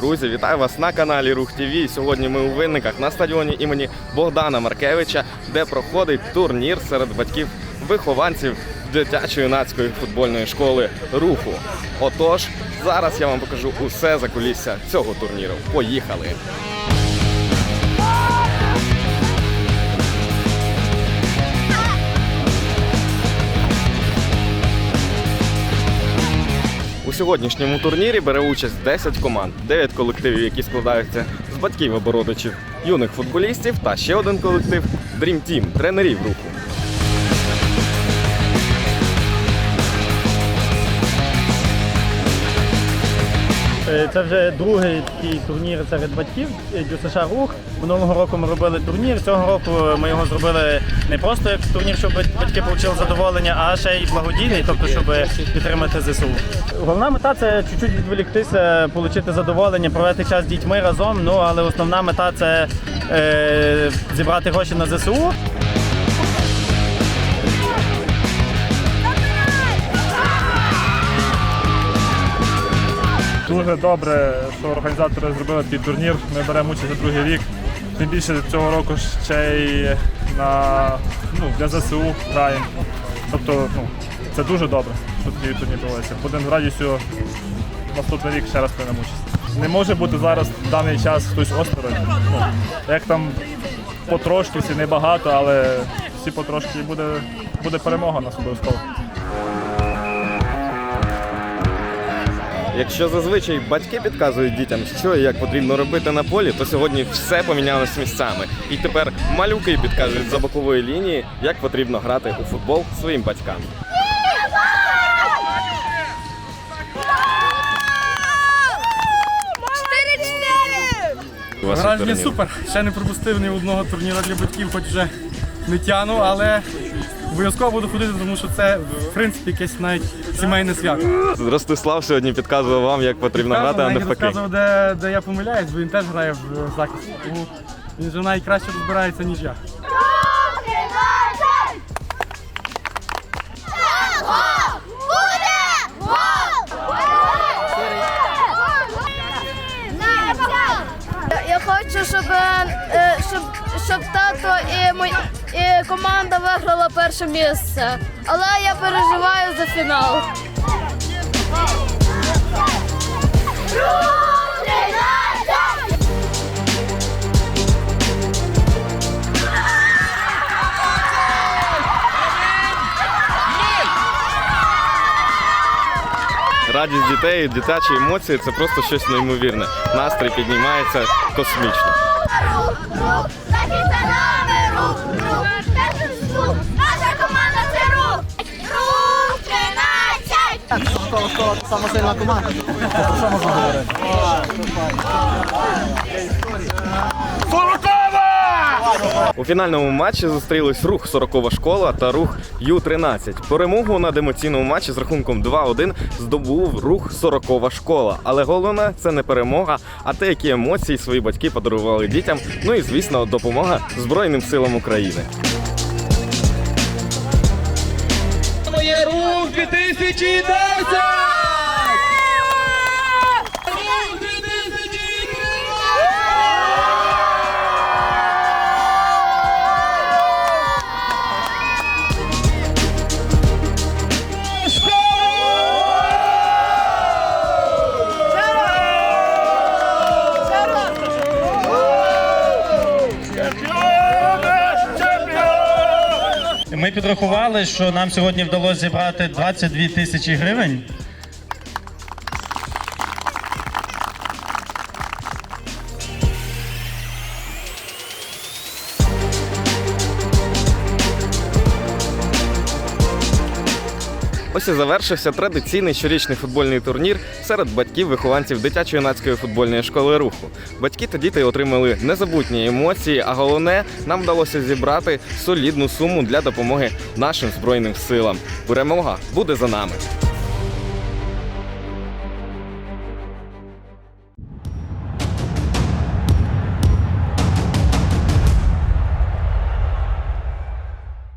Друзі, вітаю вас на каналі Рух ТВ. Сьогодні ми у винниках на стадіоні імені Богдана Маркевича, де проходить турнір серед батьків вихованців дитячої юнацької футбольної школи руху. Отож, зараз я вам покажу усе за кулісся цього турніру. Поїхали! Сьогоднішньому турнірі бере участь 10 команд, 9 колективів, які складаються з батьків або родичів юних футболістів, та ще один колектив Dream Team – тренерів руху. Це вже другий такий турнір серед батьків е, ДЮСШ Рух. Минулого року ми робили турнір. Цього року ми його зробили не просто як турнір, щоб батьки отримали задоволення, а ще й благодійний, тобто щоб підтримати ЗСУ. Головна мета це чуть-чуть відволіктися, отримати задоволення, провести час з дітьми разом. Ну але основна мета це е, зібрати гроші на ЗСУ. Дуже добре, що організатори зробили такий турнір. Ми беремо участь за другий рік. Тим більше цього року ще й на, ну, для ЗСУ граємо. Тобто ну, це дуже добре, що такий турнір проводиться. Будемо з радістю наступний рік ще раз приймемо участь. Не може бути зараз в даний час хтось осторонь. Ну, як там потрошки, всі небагато, але всі потрошки буде, буде перемога у нас обов'язково. Якщо зазвичай батьки підказують дітям, що і як потрібно робити на полі, то сьогодні все помінялось місцями. І тепер малюки підказують за бокової лінії, як потрібно грати у футбол своїм батькам. Враження супер. Ще не пропустив ні одного турніру для батьків, хоч вже не тяну, але обов'язково буду ходити, тому що це в принципі якесь навіть сімейне свято. Ростислав сьогодні підказував вам, як потрібно грати, а навіть навпаки. розказував, де, де я помиляюсь, бо він теж грає в захисті. Тому він вже найкраще краще розбирається, ніж. Я щоб, тато і, мой, і команда виграла перше місце. Але я переживаю за фінал. Радість дітей, дитячі емоції це просто щось неймовірне. Настрій піднімається космічно. Захисти нами, рух, рух, рух, наша команда це рух. Рух 13! У фінальному матчі зустрілись рух 40 школа та рух Ю-13. Перемогу над емоційному матчі з рахунком 2-1 здобув рух 40 школа. Але головне це не перемога, а те, які емоції свої батьки подарували дітям. Ну і звісно, допомога Збройним силам України. Моє рух 2010! Ми підрахували, що нам сьогодні вдалося зібрати 22 тисячі гривень. Ось і завершився традиційний щорічний футбольний турнір серед батьків-вихованців дитячо-юнацької футбольної школи руху. Батьки та діти отримали незабутні емоції, а головне, нам вдалося зібрати солідну суму для допомоги нашим збройним силам. Перемога буде за нами.